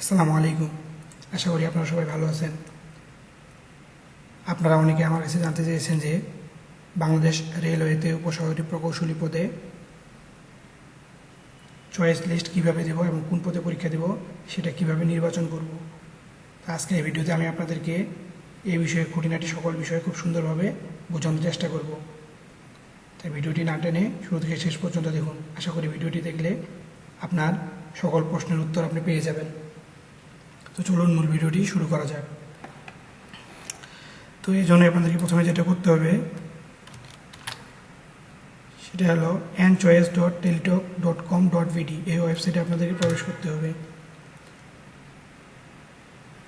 আসসালামু আলাইকুম। আশা করি আপনারা সবাই ভালো আছেন। আপনারা অনেকে আমার কাছে জানতে চেয়েছেন যে বাংলাদেশ রেলওয়েতে উপসহকারী প্রকৌশলী পদে চয়েস লিস্ট কীভাবে দেব এবং কোন পদে পরীক্ষা দেব, সেটা কীভাবে নির্বাচন করব? আজকে এই ভিডিওতে আমি আপনাদেরকে এই বিষয়ে খুঁটিনাটি সকল বিষয়ে খুব সুন্দরভাবে বোঝানোর চেষ্টা করব। তাই ভিডিওটি না টেনে শুরু থেকে শেষ পর্যন্ত দেখুন। আশা করি ভিডিওটি দেখলে আপনার সকল প্রশ্নের উত্তর আপনি পেয়ে যাবেন। তো চলুন মূল ভিডিওটি শুরু করা যাক। তো এই জন্য আপনাদেরকে প্রথমে যেটা করতে হবে, সেটা হলো an choice dot Teletalk dot com dot BD এই ওয়েবসাইটে আপনাদেরকে প্রবেশ করতে হবে।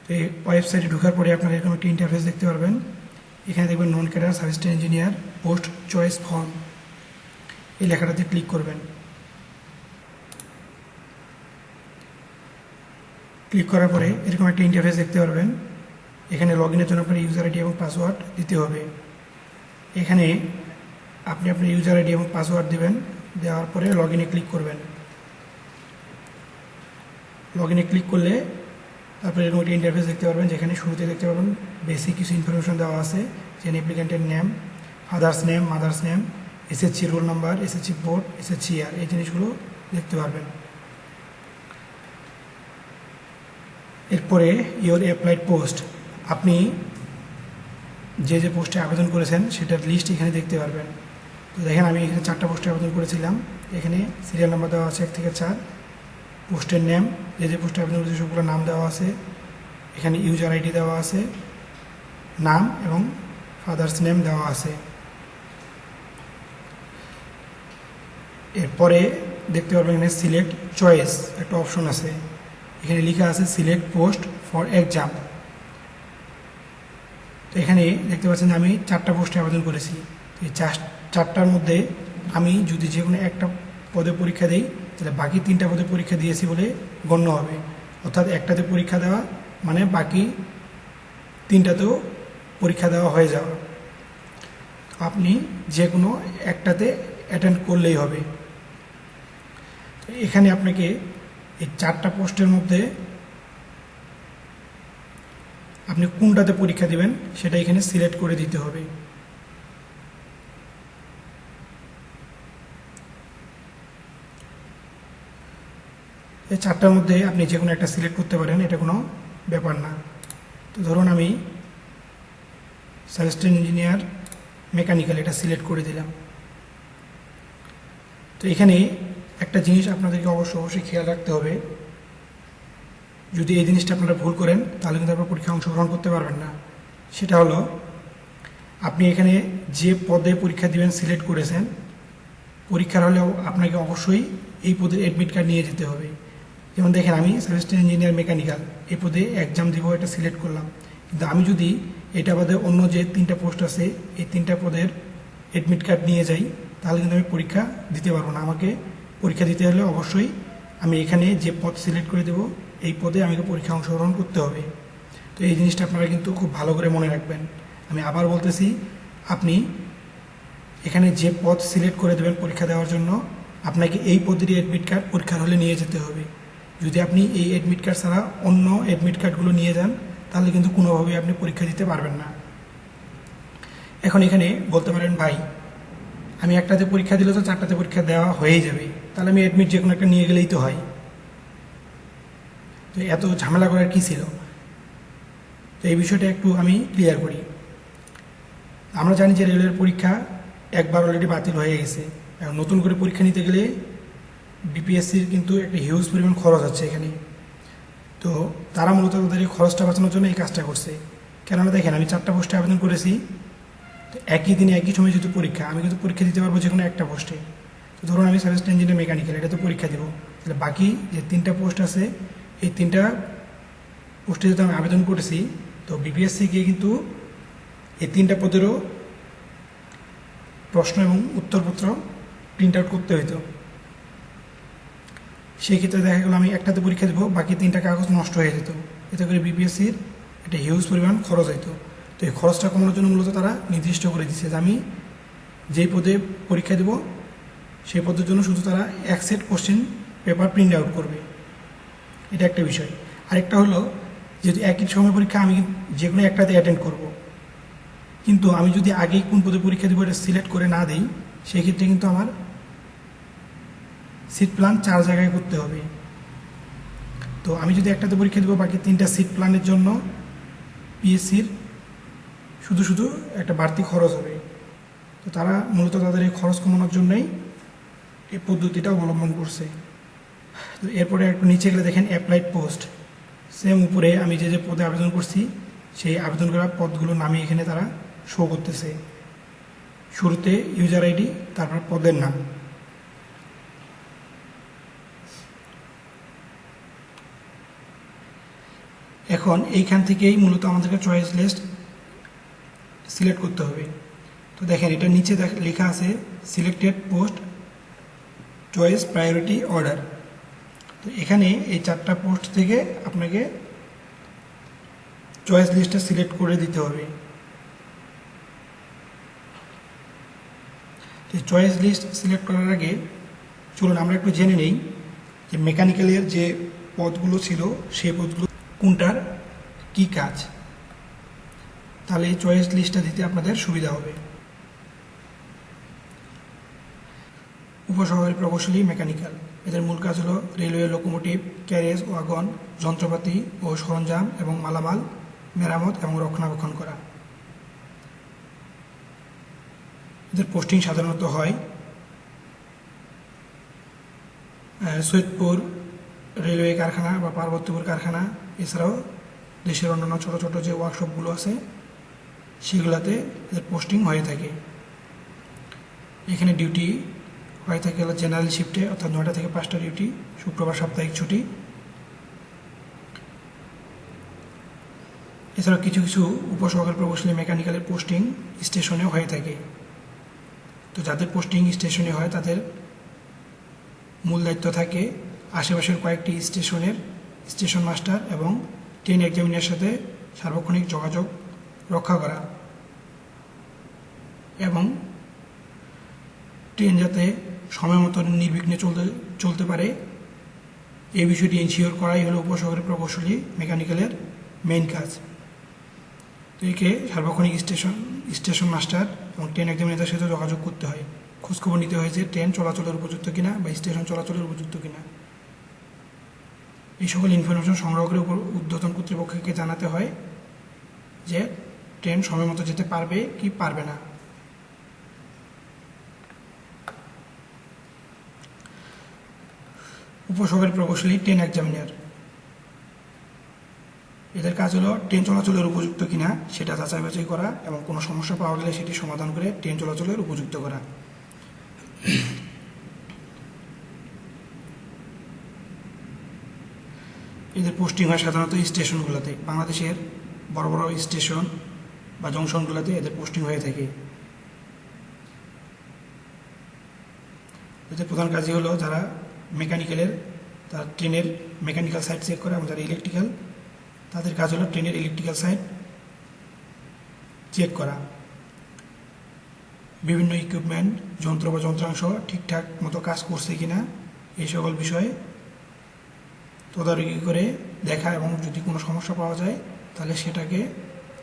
তো এই ওয়েবসাইটে ঢোকার পরে আপনারা এরকম একটি ইন্টারফেস দেখতে পারবেন। এখানে দেখবেন non cadre service list engineer post choice form এই লেখাটাতে ক্লিক করবেন। ক্লিক করার পরে এরকম একটা ইন্টারফেস দেখতে পারবেন। এখানে লগ ইনের জন্য আপনার ইউজার আইডি এবং পাসওয়ার্ড দিতে হবে। এখানে আপনি আপনার ইউজার আইডি এবং পাসওয়ার্ড দেবেন, দেওয়ার পরে লগ ইনে ক্লিক করবেন। লগ ইনে ক্লিক করলে তারপরে এরকম একটা ইন্টারফেস দেখতে পারবেন, যেখানে শুরুতে দেখতে পারবেন বেসিক কিছু ইনফরমেশন দেওয়া আছে যেন অ্যাপ্লিকেন্টের name father's name mother's name SSC roll number SSC board SSC year এই জিনিসগুলো দেখতে পারবেন। এরপরে ইওর অ্যাপ্লাইড পোস্ট আপনি যে যে পোস্টে আবেদন করেছেন সেটার লিস্ট এখানে দেখতে পারবেন। তো দেখেন আমি এখানে চারটা পোস্টে আবেদন করেছিলাম। এখানে সিরিয়াল নাম্বার দেওয়া আছে এক থেকে চার পোস্টের নেম যে যে পোস্টে আবেদন করেছে সবগুলো নাম দেওয়া আছে। এখানে ইউজার আইডি দেওয়া আছে, নাম এবং ফাদার্স নেম দেওয়া আছে। এরপরে দেখতে পারবেন এখানে সিলেক্ট চয়েস একটা অপশন আছে। এখানে লেখা আছে সিলেক্ট পোস্ট ফর এক্সাম। তো এখানে দেখতে পাচ্ছেন আমি চারটা পোস্টে আবেদন করেছি। তো এই চার, চারটার মধ্যে আমি যদি যে কোনো একটা পদে পরীক্ষা দিই, তাহলে বাকি তিনটা পদে পরীক্ষা দিয়েছি বলে গণ্য হবে। অর্থাৎ একটাতে পরীক্ষা দেওয়া মানে বাকি তিনটাতেও পরীক্ষা দেওয়া হয়ে যাওয়া। আপনি যে কোনো একটাতে অ্যাটেন্ড করলেই হবে। এখানে আপনাকে এই চারটা পোস্টের মধ্যে আপনি কোনটাতে পরীক্ষা দিবেন সেটা এখানে সিলেক্ট করে দিতে হবে। এই চারটার মধ্যে আপনি যে কোনো একটা সিলেক্ট করতে পারেন, এটা কোনো ব্যাপার না। তো ধরুন আমি সাজেস্টেন্ট ইঞ্জিনিয়ার মেকানিক্যাল এটা সিলেক্ট করে দিলাম। তো এখানে একটা জিনিস আপনাদেরকে অবশ্যই অবশ্যই খেয়াল রাখতে হবে। যদি এই জিনিসটা আপনারা ভুল করেন, তাহলে কিন্তু আপনারা পরীক্ষায় অংশগ্রহণ করতে পারবেন না। সেটা হলো, আপনি এখানে যে পদে পরীক্ষা দিবেন সিলেক্ট করেছেন, পরীক্ষার হলেও আপনাকে অবশ্যই এই পদে অ্যাডমিট কার্ড নিয়ে যেতে হবে। যেমন দেখেন, আমি সাজেস্টেন্ট ইঞ্জিনিয়ার মেকানিক্যাল এই পদে এক্সাম দিব, এটা সিলেক্ট করলাম। কিন্তু আমি যদি এটা বাদে অন্য যে তিনটা পোস্ট আছে, এই তিনটা পদের অ্যাডমিট কার্ড নিয়ে যাই, তাহলে কিন্তু আমি পরীক্ষা দিতে পারব না। আমাকে পরীক্ষা দিতে হলে অবশ্যই আমি এখানে যে পদ সিলেক্ট করে দেব, এই পদে আমাকে পরীক্ষা অংশগ্রহণ করতে হবে। তো এই জিনিসটা আপনারা কিন্তু খুব ভালো করে মনে রাখবেন। আমি আবার বলতেছি, আপনি এখানে যে পদ সিলেক্ট করে দেবেন পরীক্ষা দেওয়ার জন্য, আপনাকে এই পদেরই অ্যাডমিট কার্ড পরীক্ষার হলে নিয়ে যেতে হবে। যদি আপনি এই অ্যাডমিট কার্ড ছাড়া অন্য অ্যাডমিট কার্ডগুলো নিয়ে যান, তাহলে কিন্তু কোনোভাবেই আপনি পরীক্ষা দিতে পারবেন না। এখন এখানে বলতে পারেন, ভাই আমি একটাতে পরীক্ষা দিলে তো চারটাতে পরীক্ষা দেওয়া হয়েই যাবে। তাহলে আমি অ্যাডমিট যে কোনো একটা নিয়ে গেলেই তো হয়। তো এত ঝামেলা করার কী ছিল? তো এই বিষয়টা একটু আমি ক্লিয়ার করি। আমরা জানি যে রেলের পরীক্ষা একবার অলরেডি বাতিল হয়ে গেছে। এখন নতুন করে পরীক্ষা নিতে গেলে বিপিএসসির কিন্তু একটা হিউজ পরিমাণ খরচ আছে এখানে। তো তারা মূলত তাদের এই খরচটা বাঁচানোর জন্য এই কাজটা করছে। কেননা দেখেন, আমি চারটা পোস্টে আবেদন করেছি। একই দিনে একই সময় যেহেতু পরীক্ষা, আমি কিন্তু পরীক্ষা দিতে পারব যে কোনো একটা পোস্টে তো ধরুন আমি সার্ভিস ইঞ্জিনিয়ার মেকানিক্যাল এটা তো পরীক্ষা দেবো। তাহলে বাকি যে তিনটা পোস্ট আছে, এই তিনটা পোস্টে যেহেতু আমি আবেদন করেছি, তো বিপিএসসি গিয়ে কিন্তু এই তিনটা পদেরও প্রশ্ন এবং উত্তরপত্র প্রিন্ট আউট করতে হইতো। সেই ক্ষেত্রে দেখা গেলো আমি একটাতে পরীক্ষা দেবো, বাকি তিনটা কাগজ নষ্ট হয়ে যেত। এতে করে বিপিএসসির একটা হিউজ পরিমাণ খরচ হইতো। তো এই খরচটা কমানোর জন্য মূলত তারা নির্দিষ্ট করে দিচ্ছে যে আমি যেই পদে পরীক্ষা দেব, সেই পদের জন্য শুধু তারা এক set question paper print out করবে। এটা একটা বিষয়। আরেকটা হলো, যেহেতু একই সময় পরীক্ষা, আমি যে কোনো একটাতে অ্যাটেন্ড করব। কিন্তু আমি যদি আগেই কোন পদে পরীক্ষা দেবো এটা সিলেক্ট করে না দিই, সেক্ষেত্রে কিন্তু আমার সিট প্ল্যান চার জায়গায় করতে হবে। তো আমি যদি একটাতে পরীক্ষা দেবো, বাকি তিনটা সিট প্ল্যানের জন্য পিএসসির শুধু শুধু একটা বাড়তি খরচ হবে। তো তারা মূলত তাদের এই খরচ কমানোর জন্যই এই পদ্ধতিটা অবলম্বন করছে। তো এরপরে একটু নিচে গেলে দেখেন অ্যাপ্লাইড পোস্ট সেম উপরে আমি যে যে পদে আবেদন করছি, সেই আবেদন করা পদগুলোর নামে এখানে তারা শো করতেছে। শুরুতে ইউজার আইডি তারপর পদের নাম। এখন এইখান থেকেই মূলত আমাদেরকে চয়েস লিস্ট সিলেক্ট করতে হবে। তো দেখেন, এটা নিচে লেখা আছে selected post choice priority order তো এখানে এই চারটা পোস্ট থেকে আপনাকে চয়েস লিস্টটা সিলেক্ট করে দিতে হবে। তো চয়েস লিস্ট সিলেক্ট করার আগে চলুন, আমরা একটু জেনে নেই যে মেকানিক্যালের যে পদগুলো ছিল, সেই পদগুলো কোনটার কি কাজ। তাহলে এই চয়েস লিস্টটা দিতে আপনাদের সুবিধা হবে। উপসহকারী প্রকৌশলী মেকানিক্যাল এদের মূল কাজ হলো রেলওয়ে লোকোমোটিভ ক্যারেজ ওয়াগন যন্ত্রপাতি ও সরঞ্জাম এবং মালামাল, মেরামত এবং রক্ষণাবেক্ষণ করা। এদের পোস্টিং সাধারণত হয় সৈয়দপুর রেলওয়ে কারখানা বা পার্বতীপুর কারখানা। এছাড়াও দেশের অন্যান্য ছোট ছোট যে ওয়ার্কশপগুলো আছে সেগুলোতে পোস্টিং হয়ে থাকে। এখানে ডিউটি হয়ে থাকে হলো জেনারেল শিফটে অর্থাৎ নয়টা থেকে পাঁচটা ডিউটি শুক্রবার সাপ্তাহিক ছুটি। এছাড়াও কিছু কিছু উপসহকারী প্রকৌশলী মেকানিক্যালের পোস্টিং স্টেশনে হয়ে থাকে। তো যাদের পোস্টিং স্টেশনে হয়, তাদের মূল দায়িত্ব থাকে আশেপাশের কয়েকটি স্টেশনের স্টেশন মাস্টার এবং ট্রেন এক্সামিনের সাথে সার্বক্ষণিক যোগাযোগ রক্ষা করা। এবং ট্রেন যাতে সময় মতো নির্বিঘ্নে চলতে চলতে পারে, এই বিষয়টি এনশিওর করাই হলো উপশহরের প্রকৌশলী মেকানিক্যালের মেইন কাজ। তো একে সার্বক্ষণিক স্টেশন স্টেশন মাস্টার এবং ট্রেন এক্সামিনেটার সাথে যোগাযোগ করতে হয়। খোঁজখবর নিতে হয় যে ট্রেন চলাচলের উপযুক্ত কিনা বা স্টেশন চলাচলের উপযুক্ত কিনা। এই সকল ইনফরমেশন সংগ্রহ করে ঊর্ধ্বতন কর্তৃপক্ষকে জানাতে হয় যে ট্রেন সময় মতো যেতে পারবে কি পারবে না? উপসহকারী প্রকৌশলী ট্রেন এক্সামিনার এদের কাজ হলো ট্রেন চলাচলের উপযুক্ত কিনা, সেটা যাচাই বাছাই করা এবং কোনো সমস্যা পাওয়া গেলে সেটি সমাধান করে ট্রেন চলাচলের উপযুক্ত করা। এদের পোস্টিং হয় সাধারণত স্টেশনগুলোতে। বাংলাদেশের বড় বড় স্টেশন বা জংশনগুলোতে এদের পোস্টিং হয়ে থাকে। এদের প্রধান কাজই হলো যারা মেকানিক্যালের, তারা ট্রেনের মেকানিক্যাল সাইড চেক করে এবং যারা ইলেকট্রিক্যাল। তাদের কাজ হলো ট্রেনের ইলেকট্রিক্যাল সাইড চেক করা। বিভিন্ন ইকুইপমেন্ট যন্ত্র বা যন্ত্রাংশ ঠিকঠাক মতো কাজ করছে কিনা, এই সকল বিষয়ে তদারকি করে দেখা এবং যদি কোনো সমস্যা পাওয়া যায়, তাহলে সেটাকে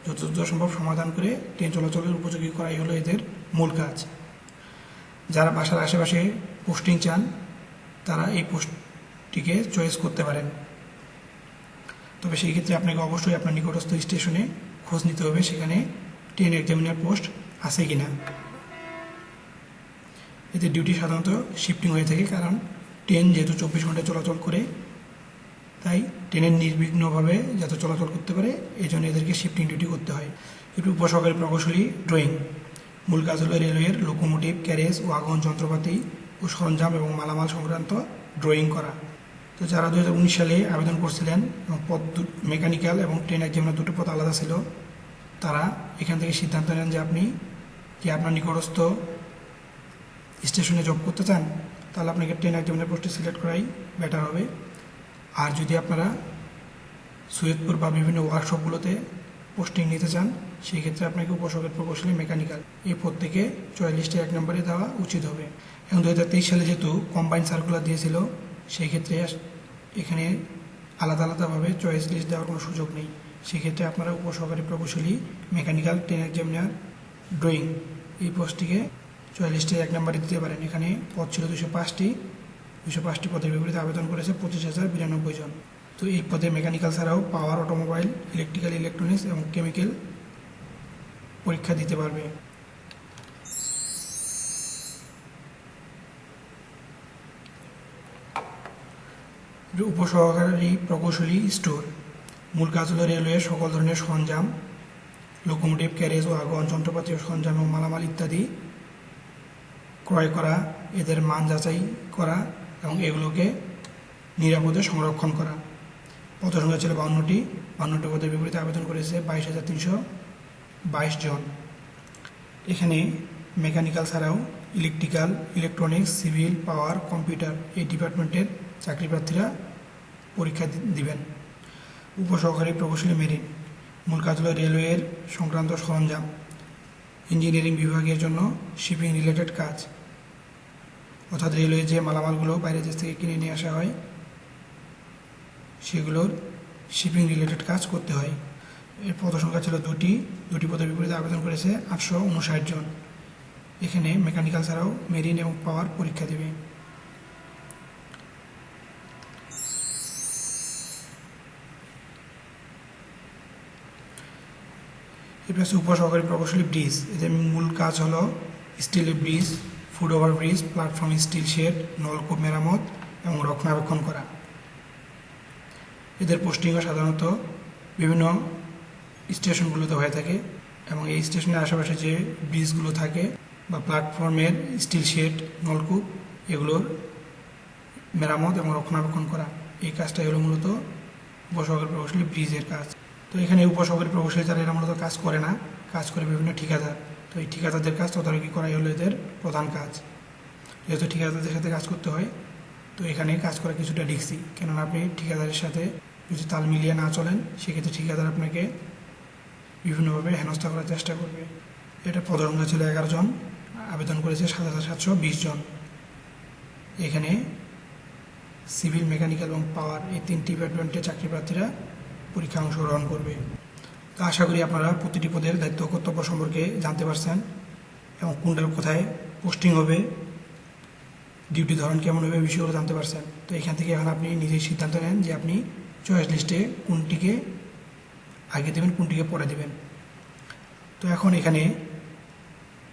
যতদূর সম্ভব সমাধান করে ট্রেন চলাচলের উপযোগী করাই হলো এদের মূল কাজ। যারা বাসার আশেপাশে পোস্টিং চান, তারা এই পোস্টটিকে চয়েস করতে পারেন। তবে সেই ক্ষেত্রে আপনাকে অবশ্যই আপনার নিকটস্থ স্টেশনে খোঁজ নিতে হবে, সেখানে ট্রেন এক্সামিনার পোস্ট আছে কি না এতে ডিউটি সাধারণত শিফটিং হয়ে থাকে, কারণ ট্রেন যেহেতু চব্বিশ ঘন্টায় চলাচল করে তাই ট্রেনের নির্বিঘ্নভাবে যাতে চলাচল করতে পারে এই জন্য এদেরকে শিফটিং ডিউটি করতে হয়। একটু উপসহকারী প্রকৌশলী ড্রয়িং। মূল কাজ হলো রেলওয়ের লোকোমোটিভ ক্যারেজ ওয়াগন যন্ত্রপাতি ও সরঞ্জাম এবং মালামাল সংক্রান্ত ড্রয়িং করা। তো যারা দু হাজার উনিশ সালে আবেদন করছিলেন এবং পদ মেকানিক্যাল এবং ট্রেন এক্সামিনার দুটো পদ আলাদা ছিল, তারা এখান থেকে সিদ্ধান্ত নেন যে আপনি কি আপনার নিকটস্থ স্টেশনে জব করতে চান? তাহলে আপনাকে ট্রেন এক্সামিনার পোস্টে সিলেক্ট করাই বেটার হবে। আর যদি আপনারা সৈয়দপুর বা বিভিন্ন ওয়ার্কশপগুলোতে পোস্টিং নিতে চান সেই ক্ষেত্রে আপনাকে উপসকের প্রকৌশলী মেকানিক্যাল এই প্রত্যেকে চুয়াল্লিশটি এক নম্বরে দেওয়া উচিত হবে। এবং দু হাজার তেইশ সালে যেহেতু কম্বাইন সার্কুলার দিয়েছিল সেই ক্ষেত্রে এখানে আলাদা আলাদাভাবে চয়েস লিস্ট দেওয়ার কোনো সুযোগ নেই। সেক্ষেত্রে আপনারা উপসহকারী প্রকৌশলী মেকানিক্যাল টেন এক্সামিনার ড্রয়িং এই পোস্টটিকে চয়েস লিস্টে এক নম্বরে দিতে পারেন। এখানে পদ ছিল দুশো পাঁচটি। দুশো পাঁচটি পদের বিপরীতে আবেদন করেছে পঁচিশ হাজার বিরানব্বই জন। তো এই পদে মেকানিক্যাল ছাড়াও পাওয়ার, অটোমোবাইল, ইলেকট্রিক্যাল, ইলেকট্রনিক্স এবং কেমিক্যাল পরীক্ষা দিতে পারবে। উপসহকারী প্রকৌশলী স্টোর, মূল কাজ হল রেলওয়ে সকল ধরনের সরঞ্জাম, লোকোমোটিভ ক্যারেজ ও আগন যন্ত্রপাতি ও সরঞ্জাম এবং মালামাল ইত্যাদি ক্রয় করা, এদের মান যাচাই করা এবং এগুলোকে নিরাপদে সংরক্ষণ করা। পদ সংখ্যা ছিল বাউন্নটি। বাউন্নটি পদের বিপরীতে আবেদন করেছে বাইশ হাজার তিনশো বাইশ জন। এখানে মেকানিক্যাল ছাড়াও electrical, electronics, civil, power, computer এই ডিপার্টমেন্টের চাকরি প্রার্থীরা পরীক্ষা দিবেন। উপসহকারী প্রকৌশলী মেরিন। মূল কাজ হল রেলওয়ের সংক্রান্ত সরঞ্জাম। ইঞ্জিনিয়ারিং বিভাগের জন্য শিপিং রিলেটেড কাজ। অর্থাৎ রেলওয়ে যে মালামালগুলো বাইরের দেশ থেকে কিনে নিয়ে আসা হয়, সেগুলোর শিপিং রিলেটেড কাজ করতে হয়। এর পদ সংখ্যা ছিল দুটি। দুটি পদের বিপরীতে আবেদন করেছে আটশো উনষাট জন। এখানে মেকানিক্যাল ছাড়াও মেরিন এবং পাওয়ার পরীক্ষা দেবে। এরপর উপসহকারী প্রকৌশলী ব্রিজ। এদের মূল কাজ হলো স্টিলের bridge. Foot over bridge platform steel shed নলকূপ মেরামত এবং রক্ষণাবেক্ষণ করা। এদের পোস্টিংও সাধারণত বিভিন্ন স্টেশনগুলোতে হয়ে থাকে এবং এই স্টেশনের আশেপাশে যে ব্রিজগুলো থাকে বা প্ল্যাটফর্মের স্টিল শেড নলকূপ, এগুলোর মেরামত এবং রক্ষণাবেক্ষণ করা, এই কাজটাই হলো মূলত উপসহকারী প্রকৌশলী ব্রিজের কাজ। তো এখানে উপসহকারী প্রকৌশলী যারা, এরা মূলত কাজ করে না, কাজ করে বিভিন্ন ঠিকাদার। তো এই ঠিকাদারদের কাজ তদারকি করাই হলো এদের প্রধান কাজ। যেহেতু ঠিকাদারদের সাথে কাজ করতে হয়, তো এখানে কাজ করা কিছুটা রিক্সি কেননা আপনি ঠিকাদারের সাথে যদি তাল মিলিয়ে না চলেন, সেক্ষেত্রে ঠিকাদার আপনাকে বিভিন্নভাবে হেনস্থা করার চেষ্টা করবে। এটা পদসংখ্যা ছিল এগারো জন, আবেদন করেছে সাত হাজার সাতশো বিশ জন। এখানে সিভিল, মেকানিক্যাল এবং পাওয়ার এই তিনটি ডিপার্টমেন্টের চাকরি প্রার্থীরা পরীক্ষা অংশগ্রহণ করবে। তো আশা করি আপনারা প্রতিটি পদের দায়িত্ব কর্তব্য সম্পর্কে জানতে পারছেন এবং কোনটার কোথায় পোস্টিং হবে, ডিউটি ধরন কেমন হবে, বিষয়গুলো জানতে পারছেন। তো এখান থেকে এখন আপনি নিজেই সিদ্ধান্ত নেন যে আপনি চয়েস লিস্টে কোনটিকে আগে দেবেন, কোনটিকে পরে দেবেন। তো এখন এখানে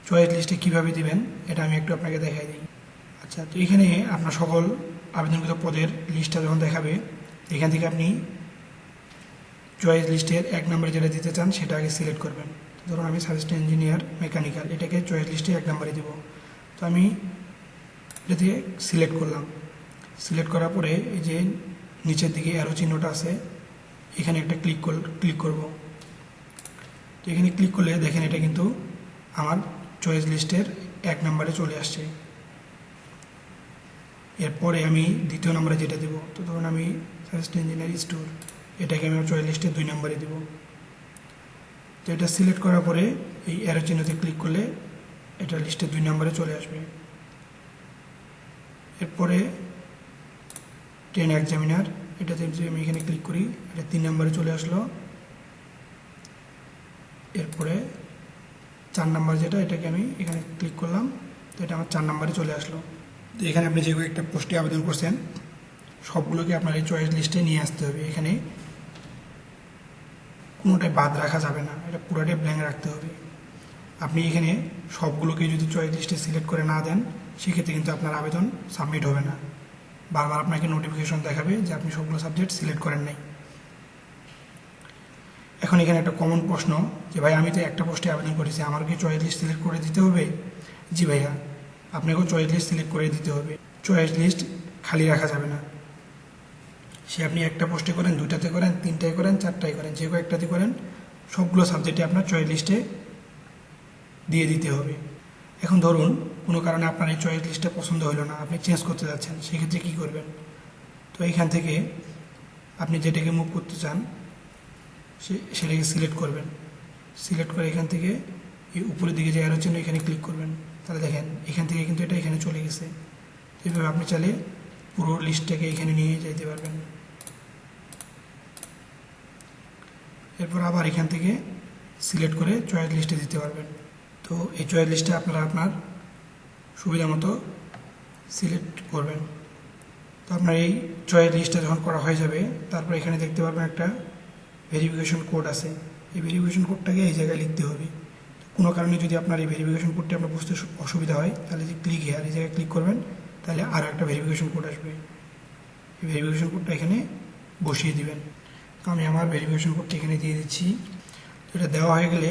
চয়েস লিস্টে কীভাবে দেবেন, এটা আমি একটু আপনাকে দেখাই দিই। আচ্ছা তো এখানে আপনার সকল আবেদনকৃত পদের লিস্টটা যখন দেখাবে, এখান থেকে আপনি চয়েস লিস্টের এক নম্বরে যেটা দিতে চান, সেটা আগে সিলেক্ট করবেন। ধরুন আমি সাজেস্ট ইঞ্জিনিয়ার মেকানিক্যাল এটাকে চয়েস লিস্টে এক নম্বরে দেবো। তো আমি এটা সিলেক্ট করলাম সিলেক্ট করার পরে এই যে নিচের দিকে অ্যারো চিহ্নটা আছে, এখানে একটা ক্লিক কর ক্লিক করব। তো এখানে ক্লিক করলে দেখেন এটা কিন্তু আমার চয়েস লিস্টের এক নম্বরে চলে আসছে। এরপরে আমি দ্বিতীয় নম্বরে যেটা দেবো, তো ধরুন আমি সাজেস্ট ইঞ্জিনিয়ার স্টোর এটাকে আমি চয়েস লিস্টে দুই নম্বরে দেবো। তো এটা সিলেক্ট করার পরে এই অ্যারো চিহ্নতে ক্লিক করলে এটা লিস্টে দুই নম্বরে চলে আসবে। এরপরে ট্রেন এক্সামিনার এটাতে যদি আমি এখানে ক্লিক করি, এটা তিন নম্বরে চলে আসলো। এরপরে চার নাম্বার যেটা, এটাকে আমি এখানে ক্লিক করলাম, তো এটা আমার চার নাম্বারে চলে আসলো। তো এখানে আপনি যে একটা পোস্টে আবেদন করছেন, সবগুলোকে আপনার এই চয়েস লিস্টে নিয়ে আসতে হবে। এখানে কোনোটাই বাদ রাখা যাবে না। এটা পুরোটাই ব্ল্যাঙ্ক রাখতে হবে। আপনি এখানে সবগুলোকে যদি চয়েস লিস্টে সিলেক্ট করে না দেন, সেক্ষেত্রে কিন্তু আপনার আবেদন সাবমিট হবে না। বারবার আপনাকে নোটিফিকেশন দেখাবে যে আপনি সবগুলো সাবজেক্ট সিলেক্ট করেন নাই। এখন এখানে একটা কমন প্রশ্ন যে, ভাই, আমি তো একটা পোস্টে আবেদন করেছি আমার কি চয়েস লিস্ট সিলেক্ট করে দিতে হবে? জি, ভাইয়া, আপনাকেও চয়েস লিস্ট সিলেক্ট করে দিতে হবে। চয়েস লিস্ট খালি রাখা যাবে না। সে আপনি একটা পোস্টে করেন, দুইটাতে করেন, তিনটায় করেন, চারটায় করেন, যে কয়েকটাতে করেন, সবগুলো সাবজেক্টে আপনার চয়েস লিস্টে দিয়ে দিতে হবে। এখন ধরুন, কোনো কারণে আপনার এই চয়েস লিস্টটা পছন্দ হলো না, আপনি চেঞ্জ করতে যাচ্ছেন, সেক্ষেত্রে কী করবেন? তো এইখান থেকে আপনি যেটাকে মুভ করতে চান সেটাকে সিলেক্ট করবেন। সিলেক্ট করে এখান থেকে এই উপরের দিকে যে অ্যারো চিহ্ন, এখানে ক্লিক করবেন। তাহলে দেখেন, এখান থেকে কিন্তু এটা এখানে চলে গেছে। এইভাবে আপনি চাইলে পুরো লিস্টটাকে এখানে নিয়ে যেতে পারবেন। এরপর আবার এখান থেকে সিলেক্ট করে চয়েস লিস্টে দিতে পারবেন। তো এই চয়েস লিস্টে আপনারা আপনার সুবিধা মতো সিলেক্ট করবেন। তো আপনার এই চয়েস লিস্টটা যখন করা হয়ে যাবে, তারপর এখানে দেখতে পারবেন একটা ভেরিফিকেশন কোড আছে। এই ভেরিফিকেশন কোডটাকে এই জায়গায় লিখতে হবে। কোনো কারণে যদি আপনার এই ভেরিফিকেশন কোডটি আপনার বুঝতে অসুবিধা হয়, তাহলে যে ক্লিক হেয়ার এই জায়গায় ক্লিক করবেন, তাহলে আরও একটা ভেরিফিকেশন কোড আসবে। এই ভেরিফিকেশন কোডটা এখানে বসিয়ে দিবেন। আমি আমার ভেরিফিকেশন কোডটা এখানে দিয়ে দিচ্ছি। এটা দেওয়া হয়ে গেলে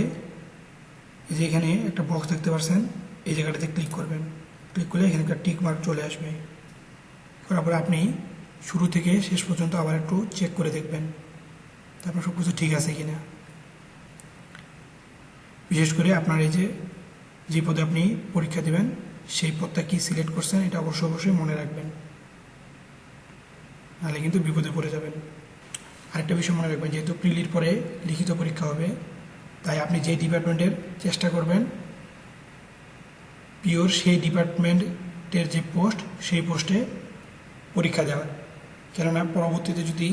এই যে এখানে একটা বক্স দেখতে পাচ্ছেন, এই জায়গাটাতে ক্লিক করবেন। ক্লিক করলে এখানে একটা টিক মার্ক চলে আসবে। করার পরে আপনি শুরু থেকে শেষ পর্যন্ত আবার একটু চেক করে দেখবেন। তারপর সব কিছু ঠিক আছে কিনা। বিশেষ করে আপনার এই যে যে পদে আপনি পরীক্ষা দেবেন, সেই পদটা কি সিলেক্ট করছেন, এটা অবশ্যই অবশ্যই মনে রাখবেন। নাহলে কিন্তু বিপদে পড়ে যাবেন। আরেকটা বিষয় মনে রাখবেন, যেহেতু প্রিলির পরে লিখিত পরীক্ষা হবে, তাই আপনি যে ডিপার্টমেন্টের চেষ্টা করবেন, পিওর সেই ডিপার্টমেন্টের যে পোস্ট, সেই পোস্টে পরীক্ষা দেওয়ার। কেননা পরবর্তীতে যদি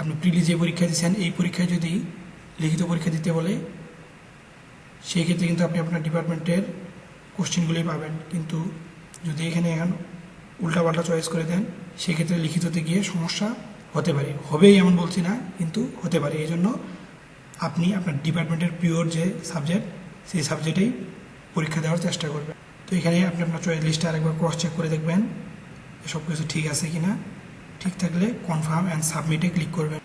আপনি প্রিলি যে পরীক্ষা দিচ্ছেন, এই পরীক্ষায় যদি লিখিত পরীক্ষা দিতে বলে, সেই ক্ষেত্রে কিন্তু আপনি আপনার ডিপার্টমেন্টের কোশ্চেনগুলোই পাবেন। কিন্তু যদি এখানে এখন উল্টাপাল্টা চয়েস করে দেন, সেক্ষেত্রে লিখিততে গিয়ে সমস্যা হতে পারে। হবেই এমন বলছি না, কিন্তু হতে পারে। এই জন্য আপনি আপনার ডিপার্টমেন্টের পিওর যে সাবজেক্ট, সেই সাবজেক্টেই পরীক্ষা দেওয়ার চেষ্টা করবেন। তো এখানে আপনি আপনার চয়েস লিস্টে আরেকবার ক্রস চেক করে দেখবেন সব কিছু ঠিক আছে কি না ঠিক থাকলে কনফার্ম অ্যান্ড সাবমিটে ক্লিক করবেন।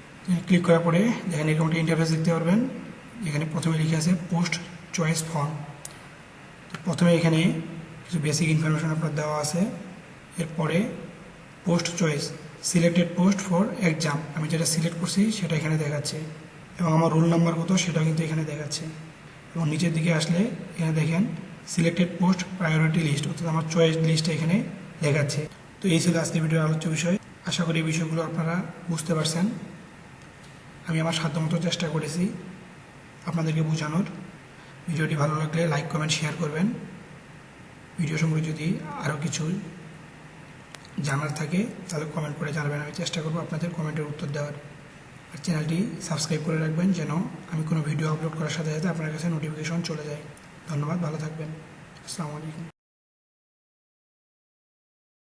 ক্লিক করার পরে দেখেন এরকম একটা ইন্টারফেস দেখতে পারবেন এখানে প্রথমে লিখে আছে পোস্ট চয়েস ফর্ম প্রথমে এখানে কিছু বেসিক ইনফরমেশন আপনার দেওয়া আছে। এরপরে post choice selected post for exam আমি যেটা সিলেক্ট করছি সেটা এখানে দেখাচ্ছে। এবং আমার রোল নাম্বার কত সেটাও কিন্তু এখানে দেখাচ্ছে। এবং নিচের দিকে আসলে এখানে দেখেন সিলেক্টেড পোস্ট প্রায়োরিটি লিস্ট অর্থাৎ আমার চয়েস লিস্টটা এখানে দেখাচ্ছে। তো এই ছিল আজকের ভিডিওর আলোচ্য বিষয়। আশা করি এই বিষয়গুলো আপনারা বুঝতে পারছেন। আমি আমার সাধ্যমতো চেষ্টা করেছি আপনাদেরকে বোঝানোর। ভিডিওটি ভালো লাগলে লাইক কমেন্ট শেয়ার করবেন। ভিডিও সম্পর্কে যদি আরও কিছু জানার থাকে, তাহলে কমেন্ট করে জানাবেন। আমি চেষ্টা করব আপনাদের কমেন্টের উত্তর দেওয়ার। আর চ্যানেলটি সাবস্ক্রাইব করে রাখবেন যেন আমি কোনো ভিডিও আপলোড করার সাথে সাথে আপনার কাছে নোটিফিকেশন চলে যায়। ধন্যবাদ, ভালো থাকবেন। আসসালামু আলাইকুম।